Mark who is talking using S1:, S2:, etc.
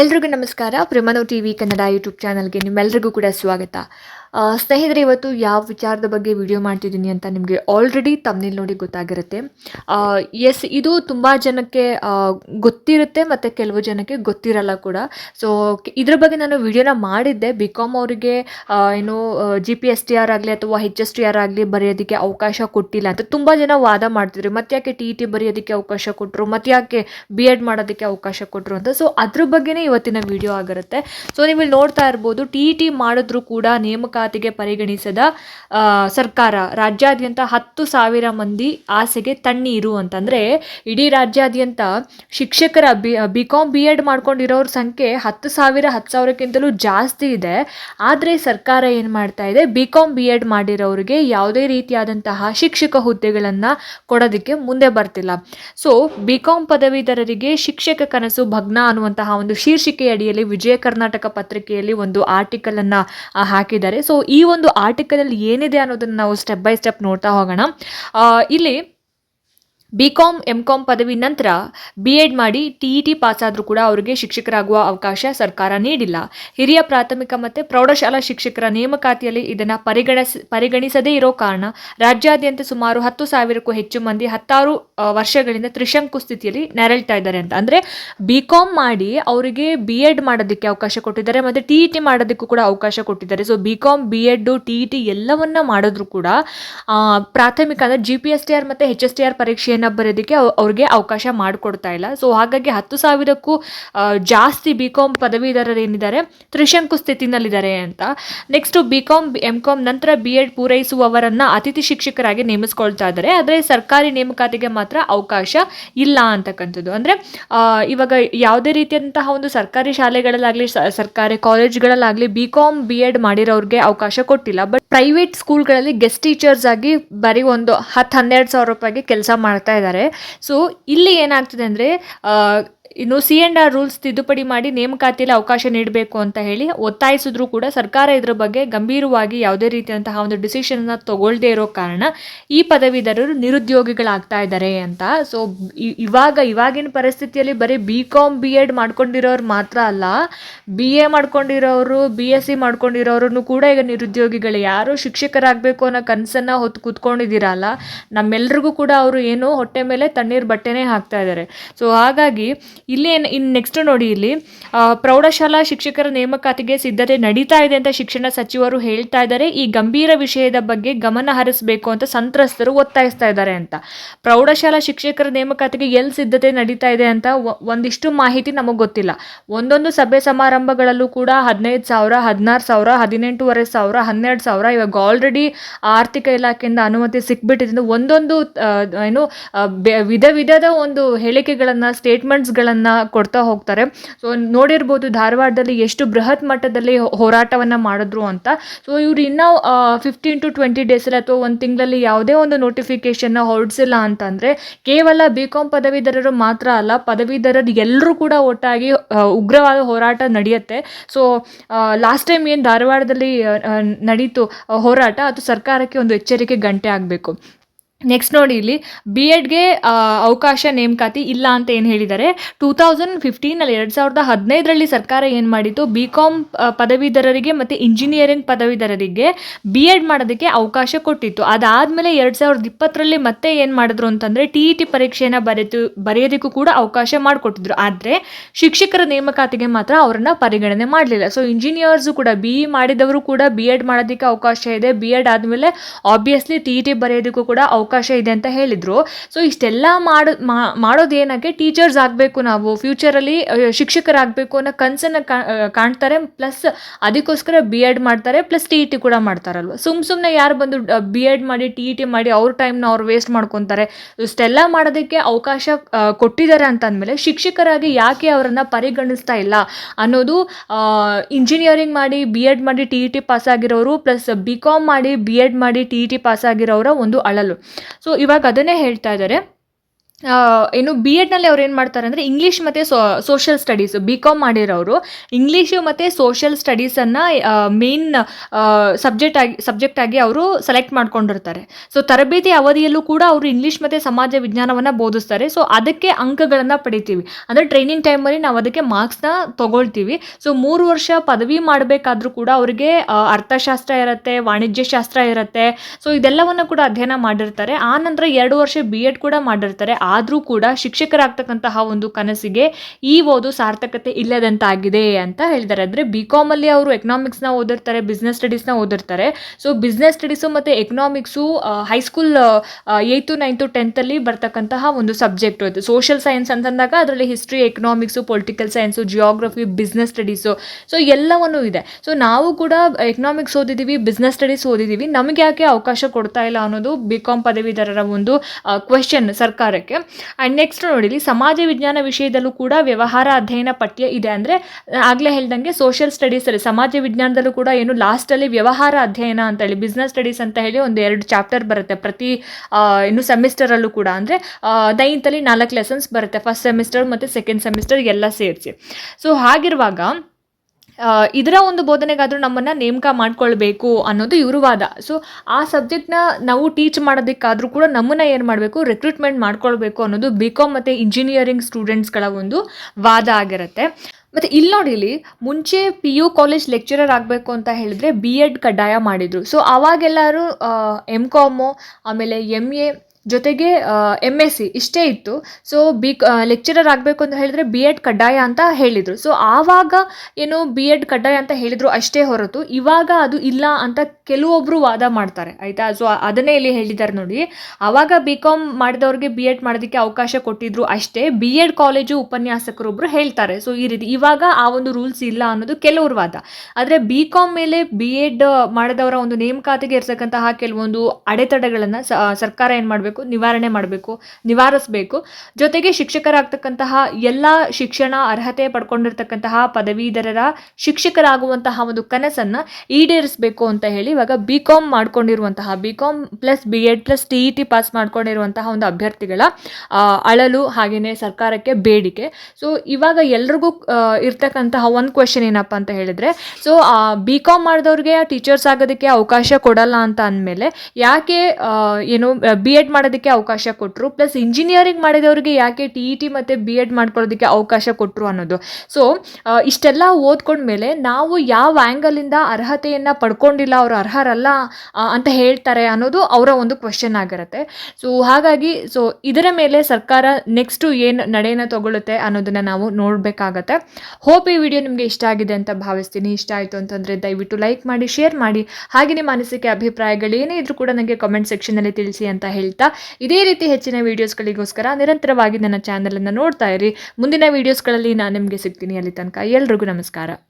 S1: ಎಲ್ರಿಗೂ ನಮಸ್ಕಾರ. ಪ್ರಮನೋ ಟಿ ವಿ ಕನ್ನಡ ಯೂಟ್ಯೂಬ್ ಚಾನಲ್ಗೆ ನಿಮ್ಮೆಲ್ರಿಗೂ ಕೂಡ ಸ್ವಾಗತ. ಸ್ನೇಹಿತರೆ, ಇವತ್ತು ಯಾವ ವಿಚಾರದ ಬಗ್ಗೆ ವಿಡಿಯೋ ಮಾಡ್ತಿದ್ದೀನಿ ಅಂತ ನಿಮಗೆ ಆಲ್ರೆಡಿ ತಮ್ಮಲ್ಲಿ ನೋಡಿ ಗೊತ್ತಾಗಿರುತ್ತೆ. ಎಸ್ ಇದು ತುಂಬ ಜನಕ್ಕೆ ಗೊತ್ತಿರುತ್ತೆ ಮತ್ತು ಕೆಲವು ಜನಕ್ಕೆ ಗೊತ್ತಿರಲ್ಲ ಕೂಡ. ಸೊ ಇದ್ರ ಬಗ್ಗೆ ನಾನು ವಿಡಿಯೋನ ಮಾಡಿದ್ದೆ. ಬಿ ಕಾಮ್ ಅವರಿಗೆ ಏನು G P S T R ಆಗಲಿ ಅಥವಾ ಹೆಚ್ ಎಸ್ ಟಿ ಆರ್ ಆಗಲಿ ಬರೆಯೋದಕ್ಕೆ ಅವಕಾಶ ಕೊಟ್ಟಿಲ್ಲ ಅಂತ ತುಂಬ ಜನ ವಾದ ಮಾಡ್ತಿದ್ರು. ಮತ್ತೆ ಯಾಕೆ ಟಿ ಇ ಟಿ ಬರೆಯೋದಕ್ಕೆ ಅವಕಾಶ ಕೊಟ್ಟರು ಮತ್ತೆ ಯಾಕೆ ಬಿ ಎಡ್ ಮಾಡೋದಕ್ಕೆ ಅವಕಾಶ ಕೊಟ್ಟರು ಅಂತ? ಸೊ ಅದ್ರ ಬಗ್ಗೆನೇ ಇವತ್ತಿನ ವಿಡಿಯೋ ಆಗಿರುತ್ತೆ. ಸೊ ನೀವು ಇಲ್ಲಿ ನೋಡ್ತಾ ಇರ್ಬೋದು ಟಿ ಇ ಟಿ ಮಾಡಿದ್ರು ಕೂಡ ನೇಮಕಾತಿಗೆ ಪರಿಗಣಿಸದ ಸರ್ಕಾರ ರಾಜ್ಯಾದ್ಯಂತ ಹತ್ತು ಸಾವಿರ ಮಂದಿ ಆಸೆಗೆ ತಣ್ಣೀರು ಅಂತಂದರೆ ಇಡೀ ರಾಜ್ಯಾದ್ಯಂತ ಶಿಕ್ಷಕರ B B com B ed ಮಾಡ್ಕೊಂಡಿರೋರ ಸಂಖ್ಯೆ ಹತ್ತು ಸಾವಿರ ಹತ್ತು ಸಾವಿರಕ್ಕಿಂತಲೂ ಜಾಸ್ತಿ ಇದೆ. ಆದರೆ ಸರ್ಕಾರ ಏನು ಮಾಡ್ತಾ ಇದೆ? ಬಿ ಕಾಮ್ ಬಿ ಎಡ್ ಮಾಡಿರೋರಿಗೆ ಯಾವುದೇ ರೀತಿಯಾದಂತಹ ಶಿಕ್ಷಕ ಹುದ್ದೆಗಳನ್ನು ಕೊಡೋದಕ್ಕೆ ಮುಂದೆ ಬರ್ತಿಲ್ಲ. ಸೊ ಬಿ ಕಾಮ್ ಪದವೀಧರರಿಗೆ ಶಿಕ್ಷಕ ಕನಸು ಭಗ್ನ ಅನ್ನುವಂತಹ ಒಂದು ಶೀರ್ಷಿಕೆಯಡಿಯಲ್ಲಿ ವಿಜಯ ಕರ್ನಾಟಕ ಪತ್ರಿಕೆಯಲ್ಲಿ ಒಂದು ಆರ್ಟಿಕಲ್ ಅನ್ನ ಆ, ಹಾಕಿದ್ದಾರೆ. ಸೊ ಈ ಒಂದು ಆರ್ಟಿಕಲ್ ಅಲ್ಲಿ ಏನಿದೆ ಅನ್ನೋದನ್ನ ನಾವು ಸ್ಟೆಪ್ ಬೈ ಸ್ಟೆಪ್ ನೋಡ್ತಾ ಹೋಗೋಣ. ಇಲ್ಲಿ ಬಿ ಕಾಮ್ ಎಂ ಕಾಮ್ ಪದವಿ ನಂತರ ಬಿ ಎಡ್ ಮಾಡಿ ಟಿ ಇ ಟಿ ಪಾಸಾದರೂ ಕೂಡ ಅವರಿಗೆ ಶಿಕ್ಷಕರಾಗುವ ಅವಕಾಶ ಸರ್ಕಾರ ನೀಡಿಲ್ಲ. ಹಿರಿಯ ಪ್ರಾಥಮಿಕ ಮತ್ತು ಪ್ರೌಢಶಾಲಾ ಶಿಕ್ಷಕರ ನೇಮಕಾತಿಯಲ್ಲಿ ಇದನ್ನು ಪರಿಗಣಿಸ, ಪರಿಗಣಿಸದೇ ಇರೋ ಕಾರಣ ರಾಜ್ಯಾದ್ಯಂತ ಸುಮಾರು ಹತ್ತು ಸಾವಿರಕ್ಕೂ ಹೆಚ್ಚು ಮಂದಿ ಹತ್ತಾರು ವರ್ಷಗಳಿಂದ ತ್ರಿಶಂಕು ಸ್ಥಿತಿಯಲ್ಲಿ ನೆರಳ್ತಾ ಇದ್ದಾರೆ ಅಂತ. ಅಂದರೆ ಬಿ ಕಾಮ್ ಮಾಡಿ ಅವರಿಗೆ ಬಿ ಎಡ್ ಮಾಡೋದಕ್ಕೆ ಅವಕಾಶ ಕೊಟ್ಟಿದ್ದಾರೆ ಮತ್ತು ಟಿ ಇ ಟಿ ಮಾಡೋದಕ್ಕೂ ಕೂಡ ಅವಕಾಶ ಕೊಟ್ಟಿದ್ದಾರೆ. So B com B ed T E T ಎಲ್ಲವನ್ನ ಮಾಡಿದ್ರು ಕೂಡ ಪ್ರಾಥಮಿಕ ಅಂದರೆ G P S T R ಮತ್ತು ಹೆಚ್ ಎಸ್ ಟಿ ಆರ್ ಪರೀಕ್ಷೆಯನ್ನು ಬರೆಯೋದಕ್ಕೆ ಬರೋದಕ್ಕೆ ಅವ್ರಿಗೆ ಅವಕಾಶ ಮಾಡಿಕೊಡ್ತಾ ಇಲ್ಲ. ಸೊ ಹಾಗಾಗಿ ಹತ್ತು ಸಾವಿರಕ್ಕೂ ಜಾಸ್ತಿ ಬಿ ಕಾಮ್ ಪದವೀಧರರು ಏನಿದ್ದಾರೆ, ತ್ರಿಶಂಕು ಸ್ಥಿತಿನಲ್ಲಿದ್ದಾರೆ ಅಂತ. Next B com M com ನಂತರ ಬಿ ಎಡ್ ಪೂರೈಸುವವರನ್ನ ಅತಿಥಿ ಶಿಕ್ಷಕರಾಗಿ ನೇಮಿಸ್ಕೊಳ್ತಾ ಇದ್ದಾರೆ. ಆದರೆ ಸರ್ಕಾರಿ ನೇಮಕಾತಿಗೆ ಮಾತ್ರ ಅವಕಾಶ ಇಲ್ಲ ಅಂತಕ್ಕಂಥದ್ದು. ಅಂದರೆ ಇವಾಗ ಯಾವುದೇ ರೀತಿಯಾದಂತಹ ಒಂದು ಸರ್ಕಾರಿ ಶಾಲೆಗಳಲ್ಲಾಗಲಿ ಸರ್ಕಾರಿ ಕಾಲೇಜ್ಗಳಲ್ಲಾಗಲಿ ಬಿ ಕಾಮ್ ಬಿ ಎಡ್ ಮಾಡಿರೋರಿಗೆ ಅವಕಾಶ ಕೊಟ್ಟಿಲ್ಲ. ಬಟ್ ಪ್ರೈವೇಟ್ ಸ್ಕೂಲ್ಗಳಲ್ಲಿ ಗೆಸ್ಟ್ ಟೀಚರ್ಸ್ ಆಗಿ ಬರೀ ಒಂದು ಹತ್ತು ಹನ್ನೆರಡು ಸಾವಿರ ರೂಪಾಯಿಗೆ ಕೆಲಸ ಮಾಡ್ತಾ ಇದ್ದಾರೆ. ಸೊ ಇಲ್ಲಿ ಏನಾಗ್ತದೆ ಅಂದರೆ ಇನ್ನು ಸಿ ಆ್ಯಂಡ್ ಆರ್ ರೂಲ್ಸ್ ತಿದ್ದುಪಡಿ ಮಾಡಿ ನೇಮಕಾತಿಯಲ್ಲಿ ಅವಕಾಶ ನೀಡಬೇಕು ಅಂತ ಹೇಳಿ ಒತ್ತಾಯಿಸಿದ್ರು ಕೂಡ ಸರ್ಕಾರ ಇದರ ಬಗ್ಗೆ ಗಂಭೀರವಾಗಿ ಯಾವುದೇ ರೀತಿಯಂತಹ ಒಂದು ಡಿಸಿಷನ್ನ ತಗೊಳ್ಳದೇ ಇರೋ ಕಾರಣ ಈ ಪದವೀಧರರು ನಿರುದ್ಯೋಗಿಗಳಾಗ್ತಾ ಇದ್ದಾರೆ ಅಂತ. ಸೊ ಇವಾಗ, ಇವಾಗಿನ ಪರಿಸ್ಥಿತಿಯಲ್ಲಿ ಬರೀ ಬಿ ಕಾಮ್ ಬಿ ಎಡ್ ಮಾಡ್ಕೊಂಡಿರೋರು ಮಾತ್ರ ಅಲ್ಲ ಬಿ ಎ ಮಾಡ್ಕೊಂಡಿರೋರು ಬಿ ಎಸ್ ಸಿ ಮಾಡ್ಕೊಂಡಿರೋರು ಕೂಡ ಈಗ ನಿರುದ್ಯೋಗಿಗಳು ಯಾರು ಶಿಕ್ಷಕರಾಗಬೇಕು ಅನ್ನೋ ಕನಸನ್ನು ಹೊತ್ತು ಕೂತ್ಕೊಂಡಿದ್ದೀರಲ್ಲ, ನಮ್ಮೆಲ್ರಿಗೂ ಕೂಡ ಅವರು ಏನು ಹೊಟ್ಟೆ ಮೇಲೆ ತಣ್ಣೀರು ಬಟ್ಟೆನೇ ಹಾಕ್ತಾ ಇದ್ದಾರೆ. ಸೊ ಹಾಗಾಗಿ ಇಲ್ಲಿ ಏನು ಇನ್ನು ನೆಕ್ಸ್ಟ್ ನೋಡಿ ಇಲ್ಲಿ ಪ್ರೌಢಶಾಲಾ ಶಿಕ್ಷಕರ ನೇಮಕಾತಿಗೆ ಸಿದ್ಧತೆ ನಡೀತಾ ಇದೆ ಅಂತ ಶಿಕ್ಷಣ ಸಚಿವರು ಹೇಳ್ತಾ ಇದ್ದಾರೆ. ಈ ಗಂಭೀರ ವಿಷಯದ ಬಗ್ಗೆ ಗಮನ ಹರಿಸಬೇಕು ಅಂತ ಸಂತ್ರಸ್ತರು ಒತ್ತಾಯಿಸ್ತಾ ಇದ್ದಾರೆ ಅಂತ. ಪ್ರೌಢಶಾಲಾ ಶಿಕ್ಷಕರ ನೇಮಕಾತಿಗೆ ಎಲ್ಲಿ ಸಿದ್ಧತೆ ನಡೀತಾ ಇದೆ ಅಂತ ಒಂದಿಷ್ಟು ಮಾಹಿತಿ ನಮಗೆ ಗೊತ್ತಿಲ್ಲ. ಒಂದೊಂದು ಸಭೆ ಸಮಾರಂಭಗಳಲ್ಲೂ ಕೂಡ ಹದಿನೈದು ಸಾವಿರ, ಹದಿನಾರು ಸಾವಿರ, ಹದಿನೆಂಟೂವರೆ ಸಾವಿರ, ಹನ್ನೆರಡು ಸಾವಿರ ಇವಾಗ ಆಲ್ರೆಡಿ ಆರ್ಥಿಕ ಇಲಾಖೆಯಿಂದ ಅನುಮತಿ ಸಿಕ್ಬಿಟ್ಟಿದ್ದು ಒಂದೊಂದು ಏನು ವಿಧ ವಿಧದ ಒಂದು ಹೇಳಿಕೆಗಳನ್ನು ಸ್ಟೇಟ್ಮೆಂಟ್ಸ್ಗಳನ್ನು ಕೊಡ್ತಾ ಹೋಗ್ತಾರೆ. ಸೊ ನೋಡಿರ್ಬೋದು ಧಾರವಾಡದಲ್ಲಿ ಎಷ್ಟು ಬೃಹತ್ ಮಟ್ಟದಲ್ಲಿ ಹೋರಾಟವನ್ನು ಮಾಡಿದ್ರು ಅಂತ. ಸೊ ಇವ್ರು ಇನ್ನೂ ಫಿಫ್ಟೀನ್ ಟು ಟ್ವೆಂಟಿ ಡೇಸಲ್ಲಿ ಅಥವಾ ಒಂದು ತಿಂಗಳಲ್ಲಿ ಯಾವುದೇ ಒಂದು ನೋಟಿಫಿಕೇಷನ್ನ ಹೊರಡಿಸಿಲ್ಲ ಅಂತಂದರೆ, ಕೇವಲ ಬಿ ಕಾಮ್ ಪದವೀಧರರು ಮಾತ್ರ ಅಲ್ಲ, ಪದವೀಧರರು ಎಲ್ಲರೂ ಕೂಡ ಒಟ್ಟಾಗಿ ಉಗ್ರವಾದ ಹೋರಾಟ ನಡೆಯುತ್ತೆ. ಸೊ ಲಾಸ್ಟ್ ಟೈಮ್ ಏನು ಧಾರವಾಡದಲ್ಲಿ ನಡೀತು ಹೋರಾಟ, ಅದು ಸರ್ಕಾರಕ್ಕೆ ಒಂದು ಎಚ್ಚರಿಕೆ ಗಂಟೆ ಆಗಬೇಕು. ನೆಕ್ಸ್ಟ್ ನೋಡಿ ಇಲ್ಲಿ ಬಿ ಎಡ್ಗೆ ಅವಕಾಶ ನೇಮಕಾತಿ ಇಲ್ಲ ಅಂತ ಏನು ಹೇಳಿದ್ದಾರೆ ಟೂ ತೌಸಂಡ್ ಫಿಫ್ಟೀನಲ್ಲಿ ಎರಡು ಸಾವಿರದ ಹದಿನೈದರಲ್ಲಿ ಸರ್ಕಾರ ಏನು ಮಾಡಿತ್ತು ಬಿ ಕಾಮ್ ಪದವೀಧರರಿಗೆ ಮತ್ತು ಇಂಜಿನಿಯರಿಂಗ್ ಪದವೀಧರರಿಗೆ ಬಿ ಎಡ್ ಮಾಡೋದಕ್ಕೆ ಅವಕಾಶ ಕೊಟ್ಟಿತ್ತು. ಅದಾದಮೇಲೆ ಎರಡು ಸಾವಿರದ ಇಪ್ಪತ್ತರಲ್ಲಿ ಮತ್ತೆ ಏನು ಮಾಡಿದ್ರು ಅಂತಂದರೆ ಟಿ ಇ ಟಿ ಪರೀಕ್ಷೆಯನ್ನು ಬರೆತು ಬರೆಯೋದಕ್ಕೂ ಕೂಡ ಅವಕಾಶ ಮಾಡಿಕೊಟ್ಟಿದ್ರು. ಆದರೆ, ಶಿಕ್ಷಕರ ನೇಮಕಾತಿಗೆ ಮಾತ್ರ ಅವರನ್ನು ಪರಿಗಣನೆ ಮಾಡಲಿಲ್ಲ. ಸೊ ಇಂಜಿನಿಯರ್ಸು ಕೂಡ ಬಿ ಇ ಮಾಡಿದವರು ಕೂಡ ಬಿ ಎಡ್ ಮಾಡೋದಕ್ಕೆ ಅವಕಾಶ ಇದೆ. ಬಿ ಎಡ್ ಆದಮೇಲೆ ಆಬ್ವಿಯಸ್ಲಿ ಟಿ ಇ ಟಿ ಬರೆಯೋದಕ್ಕೂ ಕೂಡ ಅವಕಾಶ ಇದೆ ಅಂತ ಹೇಳಿದರು. ಸೊ ಇಷ್ಟೆಲ್ಲ ಮಾಡೋ, ಮಾ- ಮಾಡೋದು ಏನಕ್ಕೆ ಟೀಚರ್ಸ್ ಆಗಬೇಕು ನಾವು ಫ್ಯೂಚರಲ್ಲಿ ಶಿಕ್ಷಕರಾಗಬೇಕು ಅನ್ನೋ ಕನಸನ್ನು ಕಾಣ್ತಾರೆ. ಪ್ಲಸ್ ಅದಕ್ಕೋಸ್ಕರ ಬಿ ಎಡ್ ಮಾಡ್ತಾರೆ. ಪ್ಲಸ್ ಟಿ ಇ ಟಿ ಕೂಡ ಮಾಡ್ತಾರಲ್ವ. ಸುಮ್ ಸುಮ್ಮನೆ ಯಾರು ಬಂದು ಬಿ ಎಡ್ ಮಾಡಿ ಟಿ ಇ ಟಿ ಮಾಡಿ ಅವ್ರ ಟೈಮ್ನ ಅವ್ರು ವೇಸ್ಟ್ ಮಾಡ್ಕೊತಾರೆ. ಇಷ್ಟೆಲ್ಲ ಮಾಡೋದಕ್ಕೆ ಅವಕಾಶ ಕೊಟ್ಟಿದ್ದಾರೆ ಅಂತ ಅಂದಮೇಲೆ ಶಿಕ್ಷಕರಾಗಿ ಯಾಕೆ ಅವರನ್ನು ಪರಿಗಣಿಸ್ತಾ ಇಲ್ಲ ಅನ್ನೋದು ಇಂಜಿನಿಯರಿಂಗ್ ಮಾಡಿ ಬಿ ಎಡ್ ಮಾಡಿ ಟಿ ಇ ಟಿ ಪಾಸ್ ಆಗಿರೋರು ಪ್ಲಸ್ ಬಿ ಕಾಮ್ ಮಾಡಿ ಬಿ ಎಡ್ ಮಾಡಿ ಟಿ ಇ ಟಿ ಪಾಸ್ ಆಗಿರೋರ ಒಂದು ಅಳಲು. ಸೊ ಇವಾಗ ಅದನ್ನೇ ಹೇಳ್ತಾ ಇದ್ದಾರೆ. ಏನು ಬಿ ಎಡ್ನಲ್ಲಿ ಅವ್ರು ಏನು ಮಾಡ್ತಾರೆ ಅಂದರೆ ಇಂಗ್ಲೀಷ್ ಮತ್ತು ಸೋಷಿಯಲ್ ಸ್ಟಡೀಸ್ ಬಿ ಕಾಮ್ ಮಾಡಿರೋರು. ಇಂಗ್ಲೀಷು ಮತ್ತು ಸೋಷಿಯಲ್ ಸ್ಟಡೀಸನ್ನು ಮೇನ್ ಸಬ್ಜೆಕ್ಟ್ ಆಗಿ ಸಬ್ಜೆಕ್ಟ್ ಆಗಿ ಅವರು ಸೆಲೆಕ್ಟ್ ಮಾಡ್ಕೊಂಡಿರ್ತಾರೆ. ಸೊ ತರಬೇತಿ ಅವಧಿಯಲ್ಲೂ ಕೂಡ ಅವರು ಇಂಗ್ಲೀಷ್ ಮತ್ತು ಸಮಾಜ ವಿಜ್ಞಾನವನ್ನು ಬೋಧಿಸ್ತಾರೆ. ಸೊ ಅದಕ್ಕೆ ಅಂಕಗಳನ್ನು ಪಡಿತೀವಿ. ಅಂದರೆ ಟ್ರೈನಿಂಗ್ ಟೈಮಲ್ಲಿ ನಾವು ಅದಕ್ಕೆ ಮಾರ್ಕ್ಸ್ನ ತೊಗೊಳ್ತೀವಿ. ಸೊ ಮೂರು ವರ್ಷ ಪದವಿ ಮಾಡಬೇಕಾದ್ರೂ ಕೂಡ ಅವರಿಗೆ ಅರ್ಥಶಾಸ್ತ್ರ ಇರುತ್ತೆ, ವಾಣಿಜ್ಯ ಶಾಸ್ತ್ರ ಇರುತ್ತೆ. ಸೊ ಇದೆಲ್ಲವನ್ನು ಕೂಡ ಅಧ್ಯಯನ ಮಾಡಿರ್ತಾರೆ. ಆ ನಂತರ ಎರಡು ವರ್ಷ ಬಿ ಎಡ್ ಕೂಡ ಮಾಡಿರ್ತಾರೆ. ಆದರೂ ಕೂಡ ಶಿಕ್ಷಕರಾಗ್ತಕ್ಕಂತಹ ಒಂದು ಕನಸಿಗೆ ಈ ಓದು ಸಾರ್ಥಕತೆ ಇಲ್ಲದಂತಾಗಿದೆ ಅಂತ ಹೇಳಿದ್ದಾರೆ ಅಂದರೆ ಬಿ ಕಾಮಲ್ಲಿ ಅವರು ಎಕನಾಮಿಕ್ಸ್ನ ಓದಿರ್ತಾರೆ ಬಿಸ್ನೆಸ್ ಸ್ಟಡೀಸ್ನ ಓದಿರ್ತಾರೆ. ಸೊ ಬಿಸ್ನೆಸ್ ಸ್ಟಡೀಸು ಮತ್ತು economics high school eighth ninth ಟೆಂತಲ್ಲಿ ಬರ್ತಕ್ಕಂತಹ ಒಂದು ಸಬ್ಜೆಕ್ಟು ಅದು. ಸೋಷಿಯಲ್ ಸೈನ್ಸ್ ಅಂತಂದಾಗ ಅದರಲ್ಲಿ history economics political science geography business studies so ಎಲ್ಲವನ್ನೂ ಇದೆ. ಸೊ ನಾವು ಕೂಡ ಎಕನಾಮಿಕ್ಸ್ ಓದಿದ್ದೀವಿ ಬಿಸ್ನೆಸ್ ಸ್ಟಡೀಸ್ ಓದಿದ್ದೀವಿ ನಮಗೆ ಯಾಕೆ ಅವಕಾಶ ಕೊಡ್ತಾ ಇಲ್ಲ ಅನ್ನೋದು ಬಿ ಕಾಮ್ ಪದವೀಧರರ ಒಂದು ಕ್ವೆಶನ್ ಸರ್ಕಾರಕ್ಕೆ. ಆ್ಯಂಡ್ ನೆಕ್ಸ್ಟ್ ನೋಡಿಲಿ ಸಮಾಜ ವಿಜ್ಞಾನ ವಿಷಯದಲ್ಲೂ ಕೂಡ ವ್ಯವಹಾರ ಅಧ್ಯಯನ ಪಠ್ಯ ಇದೆ ಅಂದರೆ, ಆಗಲೇ ಹೇಳ್ದಂಗೆ ಸೋಷಿಯಲ್ ಸ್ಟಡೀಸಲ್ಲಿ ಸಮಾಜ ವಿಜ್ಞಾನದಲ್ಲೂ ಕೂಡ ಏನು ಲಾಸ್ಟಲ್ಲಿ ವ್ಯವಹಾರ ಅಧ್ಯಯನ ಅಂತ ಹೇಳಿ ಬಿಸ್ನೆಸ್ ಸ್ಟಡೀಸ್ ಅಂತ ಹೇಳಿ ಒಂದು ಎರಡು ಚಾಪ್ಟರ್ ಬರುತ್ತೆ ಪ್ರತಿ ಇನ್ನು ಸೆಮಿಸ್ಟರಲ್ಲೂ ಕೂಡ. ಅಂದರೆ ನೈನ್ತಲ್ಲಿ ನಾಲ್ಕು ಲೆಸನ್ಸ್ ಬರುತ್ತೆ ಫಸ್ಟ್ ಸೆಮಿಸ್ಟರ್ ಮತ್ತು ಸೆಕೆಂಡ್ ಸೆಮಿಸ್ಟರ್ ಎಲ್ಲ ಸೇರಿಸಿ. ಸೊ ಹಾಗಿರುವಾಗ ಇದರ ಒಂದು ಬೋಧನೆಗಾದರೂ ನಮ್ಮನ್ನು ನೇಮಕ ಮಾಡಿಕೊಳ್ಬೇಕು ಅನ್ನೋದು ಇವರು ವಾದ. ಸೊ ಆ ಸಬ್ಜೆಕ್ಟ್ನ ನಾವು ಟೀಚ್ ಮಾಡೋದಕ್ಕಾದರೂ ಕೂಡ ನಮ್ಮನ್ನು ಏನು ಮಾಡಬೇಕು ರೆಕ್ರೂಟ್ಮೆಂಟ್ ಮಾಡ್ಕೊಳ್ಬೇಕು ಅನ್ನೋದು ಬಿ ಕಾಮ್ ಮತ್ತು ಇಂಜಿನಿಯರಿಂಗ್ ಸ್ಟೂಡೆಂಟ್ಸ್ಗಳ ಒಂದು ವಾದ ಆಗಿರುತ್ತೆ. ಮತ್ತು ಇಲ್ಲಿ ನೋಡಿ ಇಲ್ಲಿ, ಮುಂಚೆ ಪಿ ಯು ಕಾಲೇಜ್ ಲೆಕ್ಚರರ್ ಆಗಬೇಕು ಅಂತ ಹೇಳಿದ್ರೆ ಬಿ ಎಡ್ ಕಡ್ಡಾಯ ಮಾಡಿದರು. ಸೊ ಅವಾಗೆಲ್ಲರೂ ಎಂ ಕಾಮು ಆಮೇಲೆ ಎಂ ಎ ಜೊತೆಗೆ ಎಂ ಎಸ್ ಸಿ ಇಷ್ಟೇ ಇತ್ತು. ಸೊ ಬಿ ಲೆಕ್ಚರರ್ ಆಗಬೇಕು ಅಂತ ಹೇಳಿದ್ರೆ ಬಿ ಎಡ್ ಕಡ್ಡಾಯ ಅಂತ ಹೇಳಿದರು. ಸೊ ಆವಾಗ ಏನು ಬಿ ಎಡ್ ಕಡ್ಡಾಯ ಅಂತ ಹೇಳಿದರು ಅಷ್ಟೇ ಹೊರತು, ಇವಾಗ ಅದು ಇಲ್ಲ ಅಂತ ಕೆಲವೊಬ್ಬರು ವಾದ ಮಾಡ್ತಾರೆ, ಆಯಿತಾ? ಸೊ ಅದನ್ನೇ ಇಲ್ಲಿ ಹೇಳಿದ್ದಾರೆ ನೋಡಿ. ಆವಾಗ ಬಿ ಕಾಮ್ ಮಾಡಿದವ್ರಿಗೆ ಬಿ ಎಡ್ ಮಾಡೋದಕ್ಕೆ ಅವಕಾಶ ಕೊಟ್ಟಿದ್ರು ಅಷ್ಟೇ. ಬಿ ಎಡ್ ಕಾಲೇಜು ಉಪನ್ಯಾಸಕರೊಬ್ಬರು ಹೇಳ್ತಾರೆ. ಸೊ ಈ ರೀತಿ, ಇವಾಗ ಆ ಒಂದು ರೂಲ್ಸ್ ಇಲ್ಲ ಅನ್ನೋದು ಕೆಲವ್ರ ವಾದ. ಆದರೆ ಬಿ ಕಾಮ್ ಮೇಲೆ ಬಿ ಎಡ್ ಮಾಡಿದವರ ಒಂದು ನೇಮಕಾತಿಗೆ ಇರ್ತಕ್ಕಂತಹ ಕೆಲವೊಂದು ಅಡೆತಡೆಗಳನ್ನು ಸರ್ಕಾರ ಏನು ಮಾಡಬೇಕು? ನಿವಾರಣೆ ಮಾಡಬೇಕು, ನಿವಾರಿಸಬೇಕು. ಜೊತೆಗೆ ಶಿಕ್ಷಕರಾಗ್ತಕ್ಕಂತಹ ಎಲ್ಲ ಶಿಕ್ಷಣ ಅರ್ಹತೆ ಪಡ್ಕೊಂಡಿರ್ತಕ್ಕಂತಹ ಪದವೀಧರರ ಶಿಕ್ಷಕರಾಗುವಂತಹ ಒಂದು ಕನಸನ್ನು ಈಡೇರಿಸಬೇಕು ಅಂತ ಹೇಳಿ ಇವಾಗ B com ಮಾಡ್ಕೊಂಡಿರುವಂತಹ B com plus B ed plus T E T pass ಮಾಡ್ಕೊಂಡಿರುವಂತಹ ಒಂದು ಅಭ್ಯರ್ಥಿಗಳ ಅಳಲು ಹಾಗೆಯೇ ಸರ್ಕಾರಕ್ಕೆ ಬೇಡಿಕೆ. ಸೊ ಇವಾಗ ಎಲ್ರಿಗೂ ಇರ್ತಕ್ಕಂತಹ ಒಂದು ಕ್ವೆಶನ್ ಏನಪ್ಪ ಅಂತ ಹೇಳಿದ್ರೆ ಸೊ ಬಿ ಕಾಮ್ ಮಾಡಿದವ್ರಿಗೆ ಟೀಚರ್ಸ್ ಆಗೋದಕ್ಕೆ ಅವಕಾಶ ಕೊಡಲ್ಲ ಅಂತ ಅಂದಮೇಲೆ ಯಾಕೆ ಏನು ಬಿ ಎಡ್ ಮಾಡೋದಕ್ಕೆ ಅವಕಾಶ ಕೊಟ್ಟರು ಪ್ಲಸ್ ಇಂಜಿನಿಯರಿಂಗ್ ಮಾಡಿದವರಿಗೆ ಯಾಕೆ ಟಿ ಇ ಟಿ ಮತ್ತು ಬಿ ಎಡ್ ಮಾಡ್ಕೊಳ್ಳೋದಕ್ಕೆ ಅವಕಾಶ ಕೊಟ್ಟರು ಅನ್ನೋದು. ಸೊ ಇಷ್ಟೆಲ್ಲ ಓದ್ಕೊಂಡ್ಮೇಲೆ ನಾವು ಯಾವ ಆ್ಯಂಗಲಿಂದ ಅರ್ಹತೆಯನ್ನು ಪಡ್ಕೊಂಡಿಲ್ಲ, ಅವರು ಅರ್ಹರಲ್ಲ ಅಂತ ಹೇಳ್ತಾರೆ ಅನ್ನೋದು ಅವರ ಒಂದು ಕ್ವಶನ್ ಆಗಿರುತ್ತೆ. ಸೊ ಹಾಗಾಗಿ ಸೊ ಇದರ ಮೇಲೆ ಸರ್ಕಾರ ನೆಕ್ಸ್ಟು ಏನು ನಡೆಯನ್ನು ತಗೊಳ್ಳುತ್ತೆ ಅನ್ನೋದನ್ನು ನಾವು ನೋಡಬೇಕಾಗತ್ತೆ. ಹೋಪ್ ಈ ವಿಡಿಯೋ ನಿಮಗೆ ಇಷ್ಟ ಆಗಿದೆ ಅಂತ ಭಾವಿಸ್ತೀನಿ. ಇಷ್ಟ ಆಯಿತು ಅಂತಂದರೆ ದಯವಿಟ್ಟು ಲೈಕ್ ಮಾಡಿ ಶೇರ್ ಮಾಡಿ. ಹಾಗೆ ನಿಮ್ಮ ಅನಿಸಿಕೆ, ಅಭಿಪ್ರಾಯಗಳು ಏನೇ ಇದ್ರೂ ಕೂಡ ನನಗೆ ಕಮೆಂಟ್ ಸೆಕ್ಷನಲ್ಲಿ ತಿಳಿಸಿ ಅಂತ ಹೇಳ್ತಾ ಇದೇ ರೀತಿ ಹೆಚ್ಚಿನ ವೀಡಿಯೋಸ್ಗಳಿಗೋಸ್ಕರ ನಿರಂತರವಾಗಿ ನನ್ನ ಚಾನಲನ್ನು ನೋಡ್ತಾ ಇರಿ. ಮುಂದಿನ ವೀಡಿಯೋಸ್ಗಳಲ್ಲಿ ನಾನು ನಿಮಗೆ ಸಿಗ್ತೀನಿ. ಅಲ್ಲಿ ತನಕ ಎಲ್ರಿಗೂ ನಮಸ್ಕಾರ.